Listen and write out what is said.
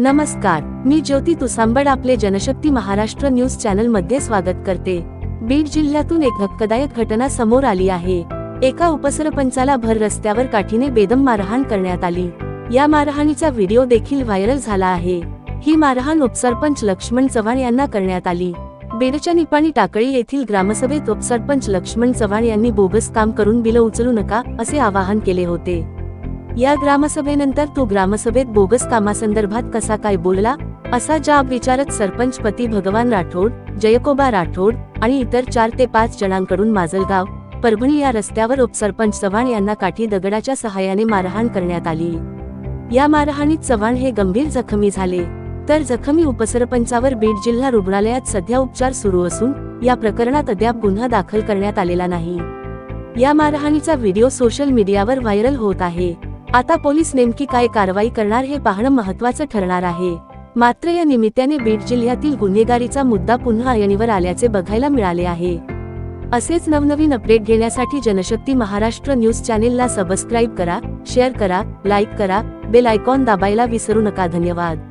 नमस्कार मी ज्योती तुसांबड आपले जनशक्ती महाराष्ट्र न्यूज चॅनलमध्ये स्वागत करते. बीड जिल्ह्यातून एक धक्कदायक घटना समोर आली आहे. एका उपसरपंचाला भर रस्त्यावर काठीने बेदम मारहाण करण्यात आली. या मारहाणीचा व्हिडिओ देखील व्हायरल झाला आहे. ही मारहाण उपसरपंच लक्ष्मण चव्हाण यांना करण्यात आली. बीडच्या निपाणी टाकळी येथील ग्रामसभेत उपसरपंच लक्ष्मण चव्हाण यांनी बोगस काम करून बिलं उचलू नका असे आवाहन केले होते. या ग्रामसभेनंतर तो ग्रामसभेत बोगस कामासंदर्भात कसा काय बोलला असा जाब विचारत सरपंच पती भगवान राठोड जयकोबा राठोड आणि इतर चार ते पाच जणांकडून माजलगाव परभणी या रस्त्यावर उपसरपंच चव्हाण यांना काठी दगडाच्या सहाय्याने मारहाण करण्यात आली. या मारहाणीत चव्हाण हे गंभीर जखमी झाले. तर जखमी उपसरपंचावर बीड जिल्हा रुग्णालयात सध्या उपचार सुरू असून या प्रकरणात अद्याप गुन्हा दाखल करण्यात आलेला नाही. या मारहाणीचा व्हिडिओ सोशल मीडियावर व्हायरल होत आहे. आता पोलीस नेमकी काय कारवाई करणार हे पाहणं महत्वाचं ठरणार आहे. मात्र या निमित्ताने बीड जिल्ह्यातील गुन्हेगारीचा मुद्दा पुन्हा ऐरणीवर आल्याचे बघायला मिळाले आहे. असेच नवनवीन अपडेट घेण्यासाठी जनशक्ती महाराष्ट्र न्यूज चॅनेलला सबस्क्राईब करा शेअर करा लाईक करा बेल आयकॉन दाबायला विसरू नका. धन्यवाद.